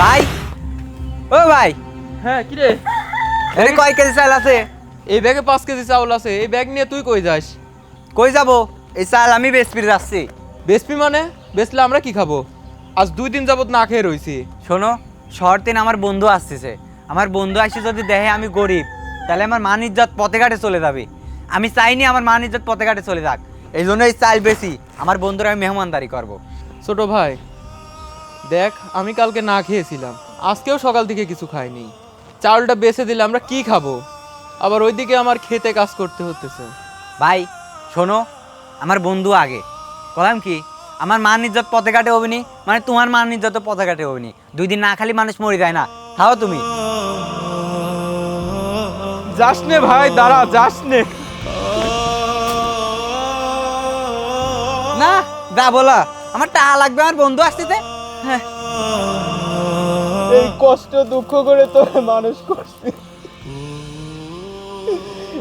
ভাই। ও ভাই। হ্যাঁ কি রে? এনে কয় কেজি চাল আছে? এই ব্যাগে পাঁচ কেজি চাউল আছে। এই ব্যাগ নিয়ে তুই কই যাস? কই যাব? এই চাল আমি বেসপির যাচ্ছি। বেসপি মানে? বেচলে আমরা কি খাব? আজ দুই দিন যাবত না খেয়ে রইছি। শোনো শহর দিন আমার বন্ধু আসতেছে। আমার বন্ধু আসি যদি দেখে আমি গরিব তাহলে আমার মান ইজ্জত পথে ঘাটে চলে যাবে। আমি চাইনি আমার মান ইজ্জত পথে ঘাটে চলে যাক। এই জন্য এই চাল বেশি আমার বন্ধুরা আমি মেহমানদারি করব। ছোট ভাই দেখ আমি কালকে না খেয়েছিলাম। আজকেও সকাল থেকে কিছু খাইনি। চাউলটা বেছে দিলে আমরা কি খাব? আবার ওইদিকে আমার খেতে কাজ করতে হতেছে। ভাই শোনো আমার বন্ধু আগে। বললাম কি আমার মান ইজ্জত পথে ঘাটে হবিনি মানে তোমার মান ইজ্জত পথে ঘাটে হবিনি। দুই দিন না খালি মানুষ মরে যায় না। খাও তুমি। যাস নে ভাই দাঁড়া যাস নে। না যা বলা। আমার টাকা লাগবে আমার বন্ধু আসতেছে হ্যাঁ। এই কষ্ট, দুঃখ করে তোর মানুষ করছি।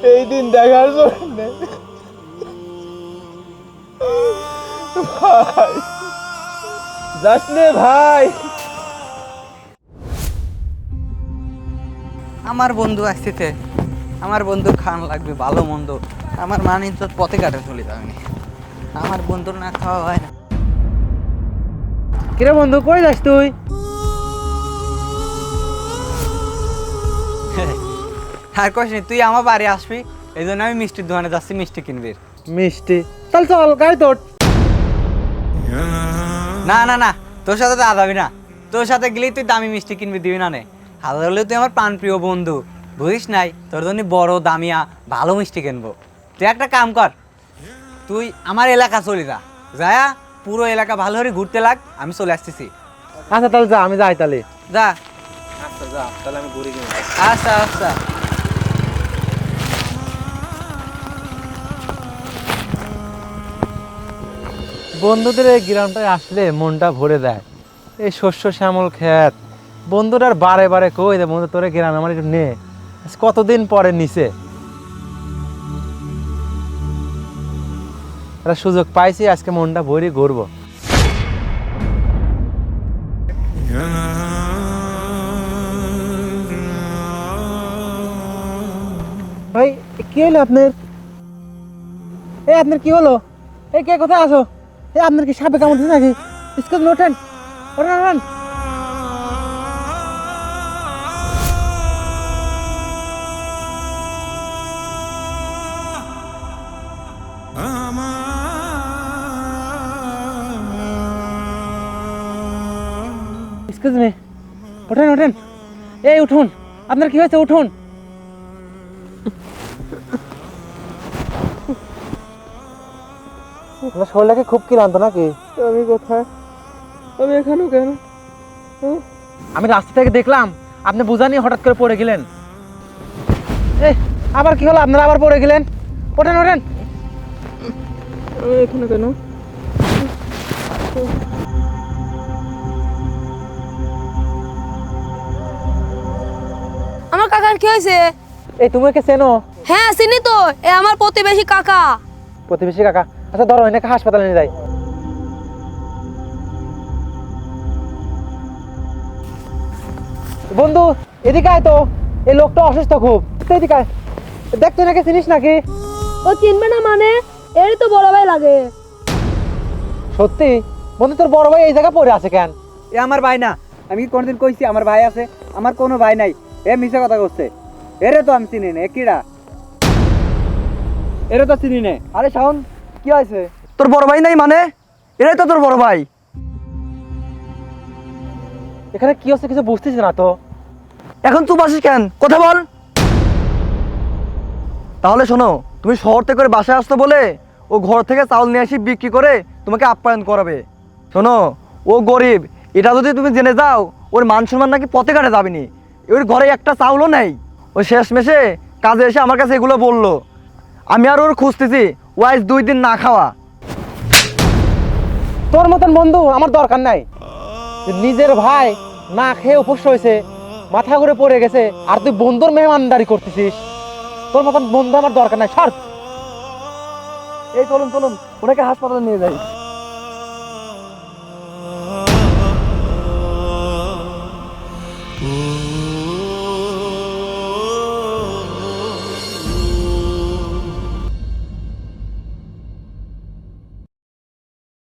এই দিন দেখার জন্য। ভাই। ভাই। আমার বন্ধু আসতেছে। আমার বন্ধু খান লাগবে, ভালো মন্দ। আমার মান ইজ্জত পথে কাটে চলে যাবে। না। আমার বন্ধুর না খাওয়া হয় না। কিরে বন্ধু কই যাস তুই? আর কইস নি, তুই আমার বাড়ি আসবি এই জন্য আমি মিষ্টির দোকানে যাচ্ছি মিষ্টি কিনবি। মিষ্টি। চল চল গাড়ি তোর না না না তোর সাথে তো আদাবি না। তোর সাথে গেলেই তুই দামি মিষ্টি কিনবি দিবি না নে। হাজার হলেও তুই আমার প্রাণপ্রিয় বন্ধু। বুঝিস নাই? তোর জন্য বড় দামিয়া ভালো মিষ্টি কিনবো। তুই একটা কাম কর তুই আমার এলাকা চলি যা। যায়া পুরো এলাকা ভালো করে ঘুরতে লাগ আমি চলে আসতেছি। আচ্ছা তাহলে যা আমি যাই তাহলে। যা। আচ্ছা যা তাহলে আমি ঘুরে গেলাম আচ্ছা আচ্ছা। বন্ধুদের এই গ্রামটায় আসলে মনটা ভরে দেয়। এই শস্য শ্যামল ক্ষেত। বন্ধুরা আর বারে বারে কই দে বন্ধু তোরে গ্রামে আমার একটু নে। কতদিন পরে নিছে? একটা সুযোগ পাইছি, আজকে মনটা ভরি ঘুরবো। ভাই, কি হলো আপনার? এই আপনার কি হলো? এই কে কোথায় আসো এই আপনার কি সাপে কামড়ছে নাকি? স্কুল ওঠেন ওঠেন ওঠেন। Excuse me. ওঠেন ওঠেন। এই উঠুন। আপনার কি হয়েছে? উঠুন। আপনার শরীরটাকে খুব ক্লান্ত নাকি? আমি কোথায়? আমি এখানেও কেন? আমি রাস্তা থেকে দেখলাম আপনি বোঝা নিয়ে হঠাৎ করে পড়ে গেলেন। এই আবার কি হলো? আপনারা আবার পড়ে গেলেন? ওঠেন ওঠেন। এখানে কেন? কাকার কি হয়েছে? এই তুমি একে চেনো? হ্যাঁ চিনি তো। এ আমার প্রতিবেশী কাকা। প্রতিবেশী কাকা? আচ্ছা ধরো এনেকে হাসপাতালে নিয়ে যাই। বন্ধু এদিকে আয় তো। এই লোকটা অসুস্থ খুব। এদিকে আয়। দেখ তুই নাকি চিনিস নাকি? ও চিনবে না মানে? এরই তো বড় ভাই লাগে। সত্যি? বন্ধু তোর বড় ভাই এই জায়গা পড়ে আছে কেন? এ আমার ভাই না। আমি কি কোনোদিন কইছি আমার ভাই আছে। আমার কোনো ভাই নাই। এ মিশে কথা করছে এরে তো আমি চিনি না কিরা এরে তো চিনি না। আরে শাওন কি হয়েছে? তোর বড় ভাই নাই মানে? এটাই তো তোর বড় ভাই। এখানে কি হচ্ছে কিছু বুঝতেছি না তো। এখন চুপ আসিস কেন? কথা বল। তাহলে শোনো তুমি শহর থেকে করে বাসায় আসতো বলে ও ঘর থেকে চাউল নিয়ে আসি বিক্রি করে তোমাকে আপ্যায়ন করাবে। শোনো ও গরিব এটা যদি তুমি জেনে যাও ওর মান সম্মান নাকি পথে কাটে যাবেনি ওর ঘরে একটা চাউলও নেই। ও শেষ মেশে কাজে এসে আমার কাছে এগুলো বলল। আমি আর ওর খুঁজতেছি ও আজ দুই দিন না খাওয়া। তোর মতন বন্ধু আমার দরকার নাই। নিজের ভাই না খেয়ে উপোস হয়েছে মাথা ঘুরে পড়ে গেছে আর তুই বন্ধুর মেহমানদারি করতেছিস। তোর মতন বন্ধু আমার দরকার নাই সর। এই চলুন চলুন ওনাকে হাসপাতালে নিয়ে যাই। ও